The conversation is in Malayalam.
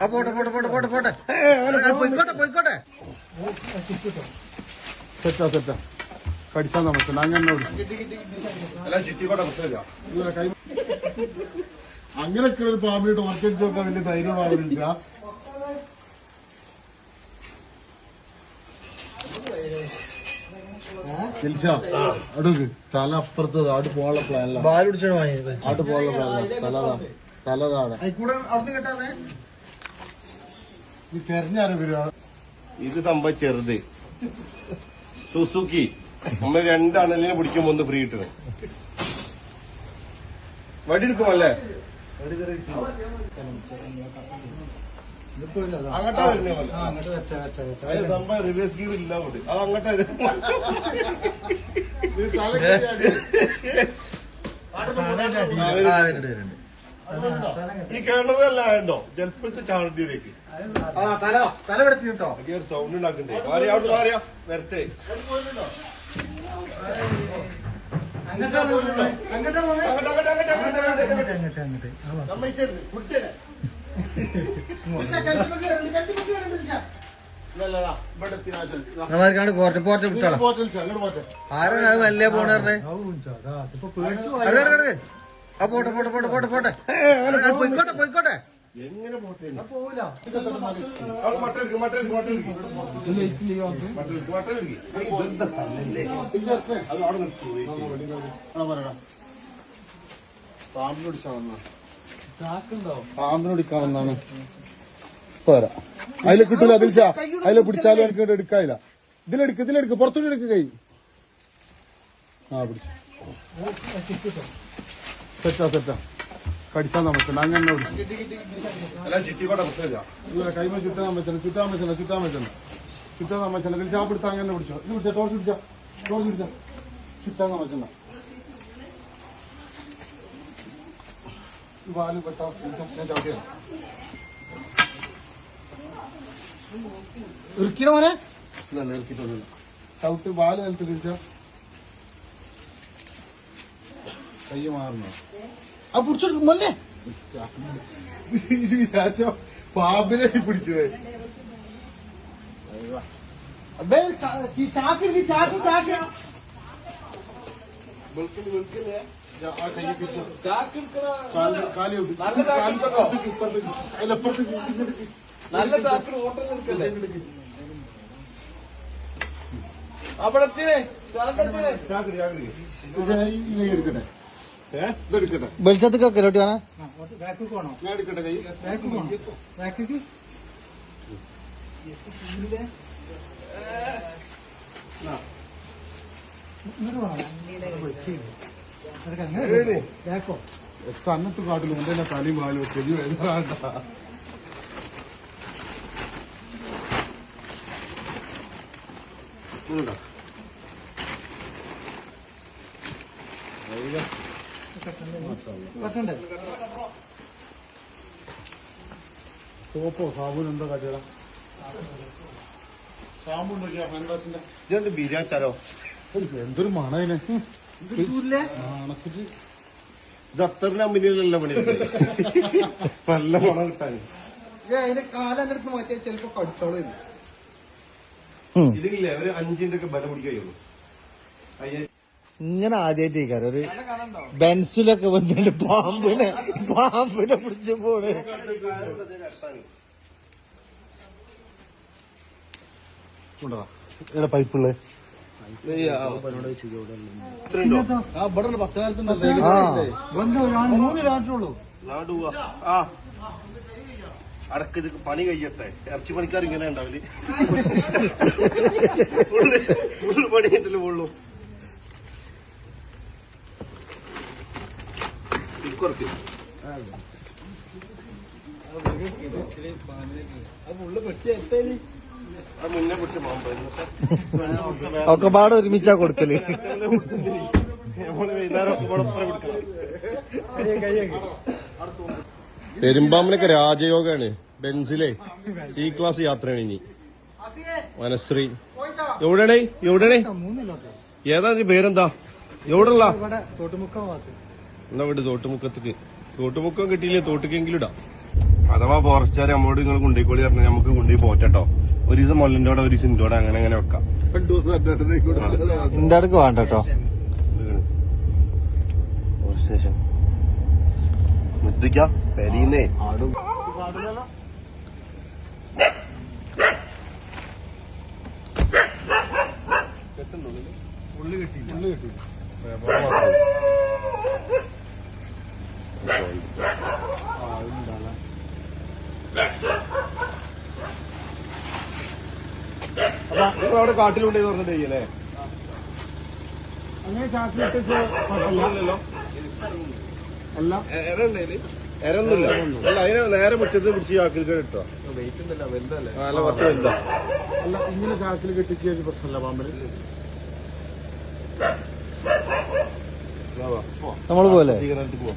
ആ പോട്ടെ പോട്ടെ പോട്ടെ പോട്ടെ പോട്ടെ. പോയിക്കോട്ടെ പോയിക്കോട്ടെ. സെറ്റാ സെറ്റാ. കടിച്ചാൽ നമുക്ക്. അങ്ങനെ അങ്ങനെയൊക്കെ ഒരു പാമ്പിലിട്ട് ഉറച്ചടിച്ച് നോക്കാൻ വലിയ ധൈര്യം അടുക്ക്. തല അപ്പുറത്തത് ആട് പോകാനുള്ള പ്ലാനില്ല ആട് പോകാനുള്ള പ്ലാനില്ല തലതാണ്. ഇത് സംഭവം ചെറുത്. സുസുക്കി. നമ്മൾ രണ്ടണലിനെ പിടിക്കുമ്പോ ഒന്ന് ഫ്രീ കിട്ടണേ വടി എടുക്കുമല്ലേ അങ്ങോട്ടാ വരുന്നേ പോലെ സംഭവം റിവേഴ്സ് ഗീർ ഇല്ല അങ്ങോട്ട് അത് അങ്ങോട്ടാ ഈ കിണറല്ല ഉണ്ടോ ജലപ്പത്ത് കേട്ടോ ഒരു സൗണ്ട് ഉണ്ടാക്കണ്ടേ? അവിടെ മാറിയാ വരട്ടെ. സമ്മതിച്ചേരുന്നു. പിടിച്ചേരെ. ഇല്ലല്ലടാ, ഇവിടെ എത്തി നാശം. ഇതാ. നമ്മൾക്കാണ് പോർട്ട് വിട്ടാളാ. ആരാണ് അത് പോണേ ആ പോട്ടെ പോട്ടെ പോട്ടെ പോട്ടെ പോയിക്കോട്ടെ പോയിക്കോട്ടെ. എങ്ങനെ പോട്ടെ അവിടെ മട്ടൻ പാമ്പിനെ പിടിക്കാൻ വന്നാണ് ഇപ്പൊ വരാം അതിലെ കിട്ടൂല ദിൽഷ അതിലെ പിടിച്ചാലും എനിക്ക് എടുക്കാതില്ല എടുക്കാനില്ല. ഇതിലെടുക്ക് ഇതിലെടുക്ക്. പുറത്തോട്ട് എടുക്ക് കൈ. ആ പിടിച്ചു. സെറ്റാ സെറ്റാ. കടിച്ചാൽ നമുക്ക് അങ്ങനെ ഇല്ല കൈമ ചുറ്റാൻ പറ്റണം ചുറ്റാൻ പറ്റണം ചുറ്റാൻ പറ്റണം ചുറ്റാൻ പറ്റണം ആ പിടുത്താൻ അങ്ങനെ പിടിച്ചോ. ഇത് പിടിച്ച ടോർച്ച് പിടിച്ച. ടോർച്ച് പിടിച്ച. ചുറ്റാൻ പറ്റണം ഈ വാല് പെട്ടാ ദിൽഷ, ഞാൻ ചവിട്ടിയാണ് ഇറുക്കിണ മോനെ ഇല്ല നേർക്കിട്ടൊന്നുമില്ല ചവിട്ട് വാല് നിലത്ത് തിരിച്ച കൈ മാറണോ ആ പിടിച്ചെടുക്കും മല്ലേ വിചാരിച്ചോ പാമ്പിനെ പിടിച്ചു പോയി ചാക്കി ചാക്കി ചാക്കി ഞാൻ ആ നല്ല ഓട്ടം നിൽക്കല്ലേ കൈ എടുക്കട്ടെ. ഞാൻ കൈ? അന്നത്തെ കാട്ടിൽ എന്റെ തലയും പാലും ചെവി വേണ്ട? സോപ്പോ സാബുൻ എന്തോ കാട്ടിയടാ ഇതെന്ത് ബിരിയാണിച്ചാലോ എന്തൊരു മണക്കിട്ട് ഇത് അത്ര മുന്നിലല്ല പണി നല്ല പണം കിട്ടാൻ. അതിന്റെ കാലെന്റെ അടുത്ത് മാറ്റിയാൽ ചിലപ്പോ കടിച്ചോളൂ ഇതില്ലേ ഒരു അഞ്ചിന്റെ ഒക്കെ ബലം പിടിക്കുകയുള്ളൂ ഇങ്ങനെ ആദ്യമായിട്ട് ഒരു ബെൻസിലൊക്കെ വന്നിട്ട് പാമ്പിനെ പാമ്പിനെ പിടിച്ചു പോണ്. കൊണ്ടുവാ ഇവിടെ ഇത്രയുണ്ടോ ആ മൂന്ന് രാത്രിയുള്ളൂ ആ അടക്ക് ഇത് പണി കഴിയട്ടെ ഇറച്ചി പണിക്കാർ ഇങ്ങനെ ഉണ്ടാവില്ല ഫുള്ള് ഫുള്ള് പണി കിട്ടില്ല ഫുള്ളു കുറച്ച് അത് ഉള്ള പെട്ടി പാമ്പായിരുന്നു ഒക്കെ പാട് ഒരുമിച്ചാ കൊടുക്കൽ. പെരുമ്പാമ്പിനൊക്കെ രാജയോഗാണ്. ബെൻസിലെ സി ക്ലാസ് യാത്രയാണ് ഇനി മനശ്രീ എവിടെയാണേ? എവിടെയാണേ? ഏതാ പേരെന്താ? എവിടെയുള്ള? എന്നാ വിട് തോട്ടുമുക്കത്തേക്ക്. തോട്ടുമുക്കം കിട്ടിയില്ലേ? തോട്ടിക്കെങ്കിലും ഇടാം. അഥവാ ഫോറസ്റ്റുകാർ നമ്മോട് നിങ്ങൾ കുണ്ടിക്കോളി പറഞ്ഞാൽ നമുക്ക് കുണ്ടി പോറ്റട്ടോ. ഒരു ദിവസം മൊല്ലന്റെ കൂടെ ഒരു ദിവസം ഇന്റെ കൂടെ അങ്ങനെ അങ്ങനെ വെക്കാം. രണ്ടു ദിവസം എന്റെ അടുക്ക് വേണ്ട കേട്ടോ. സ്റ്റേഷൻ മുത്തിക്ക പെരീന്നേ. ആടും ഉള്ളി കിട്ടി അവിടെ കാട്ടിലുണ്ടേ പറഞ്ഞിട്ടേ ചെയ്യല്ലേ? അങ്ങനെ ചാക്കിലിട്ട് കുഴപ്പമില്ലല്ലോ അല്ല. അതിനെ നേരെ മുറ്റത്ത് പിടിച്ച് ചാക്കിൽ നല്ല വലുതാ. അല്ല ഇങ്ങനെ ചാക്കിൽ കെട്ടിച്ച് കഴിഞ്ഞ പ്രശ്നമല്ല പാമ്പിന്. നമ്മൾ പോലെ പോവാം.